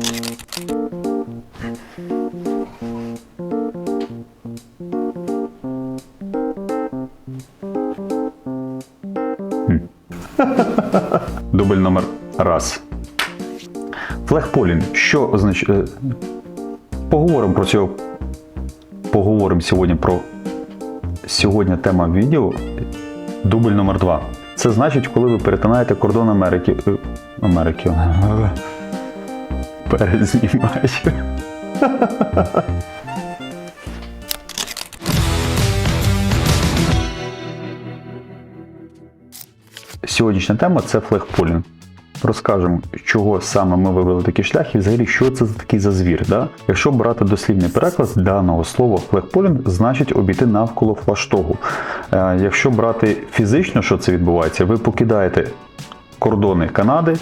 Дубль номер раз. Флегполінг. Що означає? Поговоримо про цього. Поговоримо сьогодні про сьогодні тема відео. Дубль номер два. Це значить, коли ви перетинаєте кордон Америки. е, Америки. Перезнімаєш. Сьогоднішня тема це флегполінг. Розкажемо, чого саме ми вивели такий шлях і взагалі, що це за такий за звір. Да? Якщо брати дослівний переклад даного слова флегполінг, значить обійти навколо флаштогу. Е, якщо брати фізично, що це відбувається, ви покидаєте кордони Канади,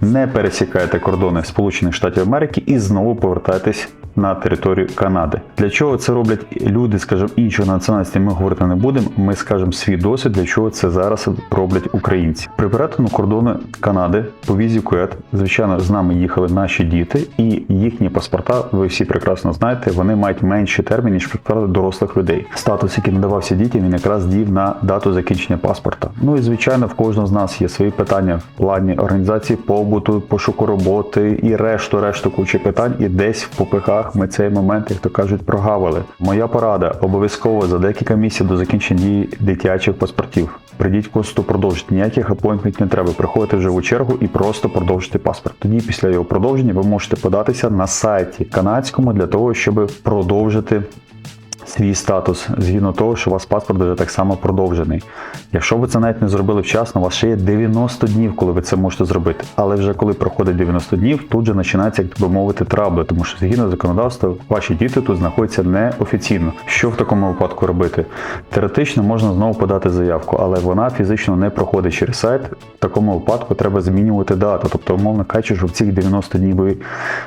не пересікаєте кордони Сполучених Штатів Америки і знову повертаєтесь на територію Канади. Для чого це роблять люди, скажімо, іншої національності, ми говорити не будемо. Ми скажемо свій досвід, для чого це зараз роблять українці. При перетину кордону Канади по візі КУЕТ, звичайно, з нами їхали наші діти, і їхні паспорта, ви всі прекрасно знаєте, вони мають менший термін, ніж паспорти дорослих людей. Статус, який надавався дітям, він якраз дів на дату закінчення паспорта. Ну і звичайно, в кожного з нас є свої питання в плані організації побуту, пошуку роботи і решту, решту кучі питань. І десь в попихах ми цей момент, як то кажуть, прогавили. Моя порада обов'язково за декілька місяців до закінчення дії дитячих паспортів. Прийдіть косту продовжити. Ніяких апойнтментів не треба. Приходите в живу чергу і просто продовжити паспорт. Тоді, після його продовження, ви можете податися на сайті канадському для того, щоб продовжити свій статус згідно того, що у вас паспорт вже так само продовжений. Якщо ви це навіть не зробили вчасно, у вас ще є 90 днів, коли ви це можете зробити. Але вже коли проходить 90 днів, тут же починається, як би мовити, трабли, тому що згідно законодавства ваші діти тут знаходяться неофіційно. Що в такому випадку робити? Теоретично можна знову подати заявку, але вона фізично не проходить через сайт. В такому випадку треба змінювати дату. Тобто, умовно кажучи, що в цих 90 днів ви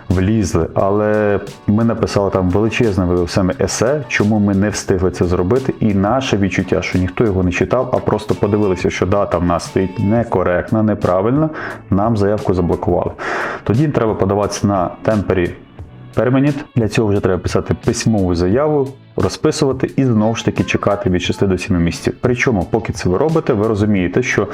влізли. Але ми написали там величезне саме есе, чому ми не встигли це зробити, і наше відчуття, що ніхто його не читав, а просто подивилися, що дата в нас стоїть некоректна, неправильна, нам заявку заблокували. Тоді треба подаватися на темпері Permanent. Для цього вже треба писати письмову заяву, розписувати і знову ж таки чекати від 6 до 7 місяців. Причому, поки це ви робите, ви розумієте, що,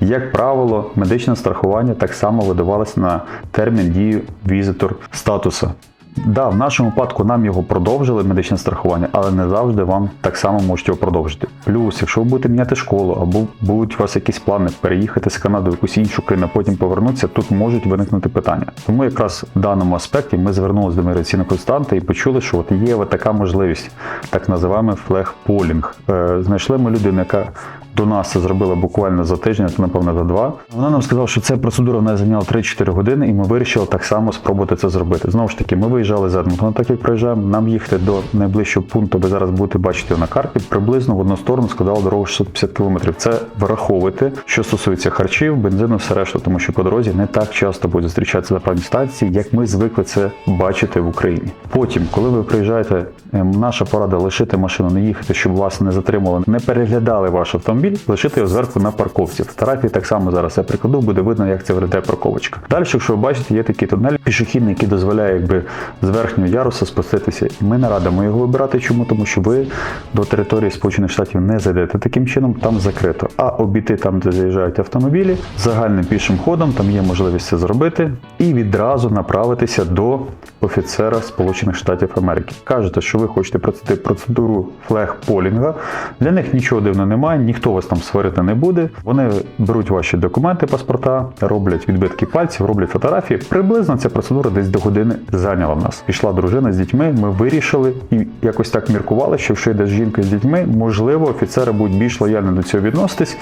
як правило, медичне страхування так само видавалось на термін дії візитор статуса. Да, в нашому випадку нам його продовжили медичне страхування, але не завжди вам так само можуть його продовжити. Плюс, якщо ви будете міняти школу або будуть у вас якісь плани переїхати з Канади в якусь іншу країну, а потім повернутися, тут можуть виникнути питання. Тому якраз в даному аспекті ми звернулися до міграційного консультанта і почули, що от є така можливість, так називаємо флег-полінг. Е, Знайшли ми людину, яка до нас це зробила буквально за тиждень, то напевно за два. Вона нам сказала, що ця процедура нас зайняла 3-4 години, і ми вирішили так само спробувати це зробити. Знову ж таки, ми виїжджали з Едмонтона, так як проїжджаємо. Нам їхати до найближчого пункту, ви зараз будете бачити на карті. Приблизно в одну сторону складала дорогу 650 км. Це враховуйте, що стосується харчів, бензину, все решта, тому що по дорозі не так часто будуть зустрічатися заправні станції, як ми звикли це бачити в Україні. Потім, коли ви приїжджаєте, ем, наша порада лишити машину, не їхати, щоб вас не затримували, не переглядали ваш автомобіль, лишити його зверху на парковці. Фотографії так само зараз я прикладу, буде видно, як це виглядає парковочка. Далі, якщо ви бачите, є такий тунель пішохідний, який дозволяє якби з верхнього яруса спуститися. І ми не радимо його вибирати. Чому? Тому що ви до території Сполучених Штатів не зайдете. Таким чином там закрито. А обійти там, де заїжджають автомобілі, загальним пішим ходом, там є можливість це зробити, і відразу направитися до офіцера Сполучених Штатів Америки. Кажете, що ви хочете процедуру флег-полінга. Для них нічого дивного немає, ніхто вас там сварити не буде. Вони беруть ваші документи, паспорта, роблять відбитки пальців, роблять фотографії. Приблизно ця процедура десь до години зайняла в нас. Пішла дружина з дітьми. Ми вирішили і якось так міркували, що якщо йде жінка з дітьми, можливо, офіцери будуть більш лояльно до цього відноситись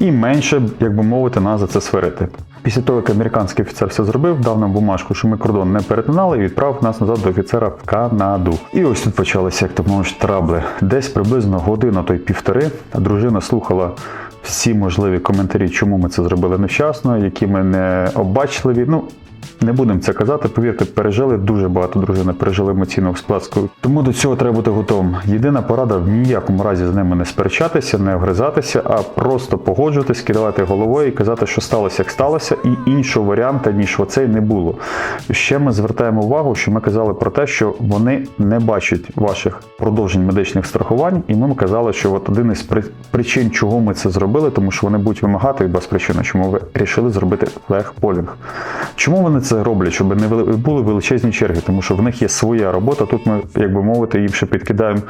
і менше, як би мовити, нас за це сварити. Після того, як американський офіцер все зробив, дав нам бумажку, що ми кордон не перетинали, і відправив нас назад до офіцера в Канаду. І ось тут почалися, як то мовиш, трабли. Десь приблизно година, то й півтори. Дружина слухала всі можливі коментарі, чому ми це зробили невчасно, які ми не обачливі. Ну, не будемо це казати, повірте, пережили дуже багато дружини, пережили емоційну сплеску. Тому до цього треба бути готовим. Єдина порада в ніякому разі з ними не сперечатися, не огризатися, а просто погоджуватись, кидати головою і казати, що сталося, як сталося, і іншого варіанту, ніж оцей не було. Ще ми звертаємо увагу, що ми казали про те, що вони не бачать ваших продовжень медичних страхувань, і ми казали, що от один із при- причин, чого ми це зробили, тому що вони будуть вимагати без причини, чому ви рішили зробити легполінг. Чому вони це роблять? Щоб не були величезні черги, тому що в них є своя робота. Тут ми, як би мовити, їм ще підкидаємо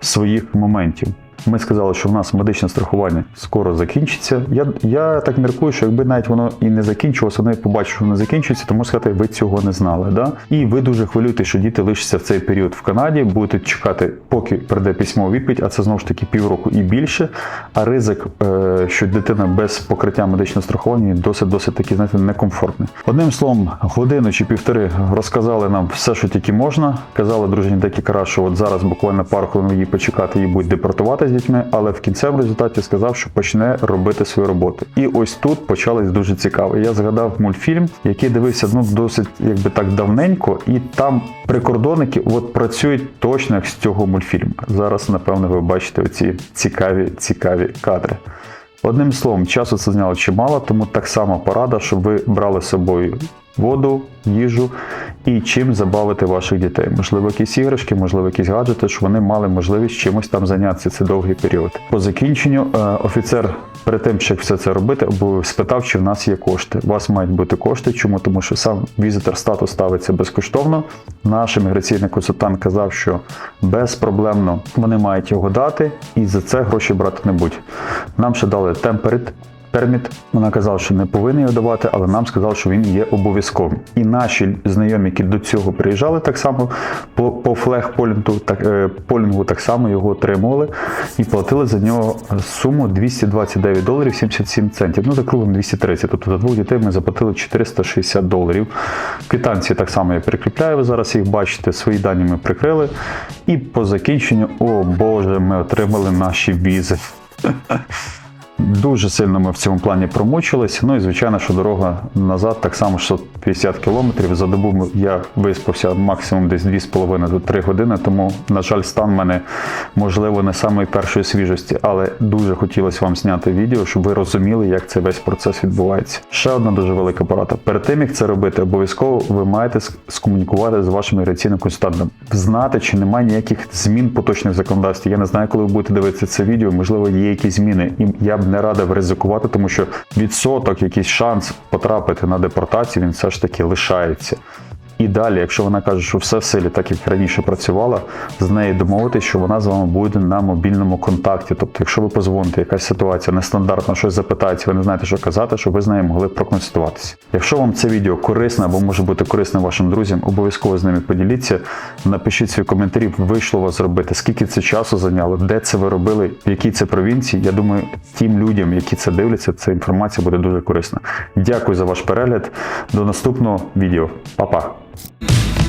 своїх моментів. Ми сказали, що в нас медичне страхування скоро закінчиться. Я, я так міркую, що якби навіть воно і не закінчилося, вони побачать, що воно закінчиться, то можна сказати, ви цього не знали. Да? І ви дуже хвилюєте, що діти лишаться в цей період в Канаді, будете чекати, поки прийде письмова відповідь, а це знову ж таки півроку і більше. А ризик, е, що дитина без покриття медичного страхування досить досить таки знаєте, некомфортний. Одним словом, годину чи півтори розказали нам все, що тільки можна. Казали дружині декілька разів, що от зараз буквально пару хвилин її почекати, її будуть депортувати з дітьми, але в кінцевому результаті сказав, що почне робити свою роботу. І ось тут почалось дуже цікаво. Я згадав мультфільм, який дивився ну досить якби так давненько, і там прикордонники от працюють точно як з цього мультфільму. Зараз, напевно, ви бачите оці цікаві, цікаві кадри. Одним словом, часу це зняло чимало, тому так само порада, щоб ви брали з собою воду, їжу і чим забавити ваших дітей. Можливо, якісь іграшки, можливо, якісь гаджети, щоб вони мали можливість чимось там зайнятися цей довгий період. По закінченню е, офіцер перед тим, як все це робити, спитав, чи в нас є кошти. У вас мають бути кошти. Чому? Тому що сам візитор статус ставиться безкоштовно. Наш імміграційний консультант казав, що безпроблемно вони мають його дати, і за це гроші брати не будуть. Нам ще дали темперит. Перміт, вона казала, що не повинні його давати, але нам сказали, що він є обов'язковим. І наші знайомі, які до цього приїжджали так само по, по флег-полінгу, так, е, полінгу так само його отримували і платили за нього суму 229 доларів 77 центів. Ну, за кругом 230. Тобто за двох дітей ми заплатили 460 доларів. Квитанції так само я прикріпляю, ви зараз їх бачите, свої дані ми прикрили. І по закінченню, о Боже, ми отримали наші візи. Дуже сильно ми в цьому плані промучились. Ну і звичайно, що дорога назад так само 650 кілометрів. За добу я виспався максимум десь 2,5 до 3 години. Тому, на жаль, стан мене можливо не самої першої свіжості, але дуже хотілося вам зняти відео, щоб ви розуміли, як цей весь процес відбувається. Ще одна дуже велика порада. Перед тим як це робити, обов'язково ви маєте скомунікувати з вашим міграційним консультантом, знати, чи немає ніяких змін поточних законодавств. Я не знаю, коли ви будете дивитися це відео, можливо, є якісь зміни. І я б не радив ризикувати, тому що відсоток, якийсь шанс потрапити на депортацію, він все ж таки лишається. І далі, якщо вона каже, що все в силі, так як раніше працювала, з нею домовитись, що вона з вами буде на мобільному контакті. Тобто, якщо ви позвоните, якась ситуація нестандартна, щось запитається, ви не знаєте, що казати, щоб ви з нею могли проконсультуватися. Якщо вам це відео корисне або може бути корисним вашим друзям, обов'язково з ними поділіться. Напишіть свої коментарі, вийшло вас зробити, скільки це часу зайняло, де це ви робили, в якій це провінції. Я думаю, тим людям, які це дивляться, ця інформація буде дуже корисна. Дякую за ваш перегляд. До наступного відео. Па-па! Thank you.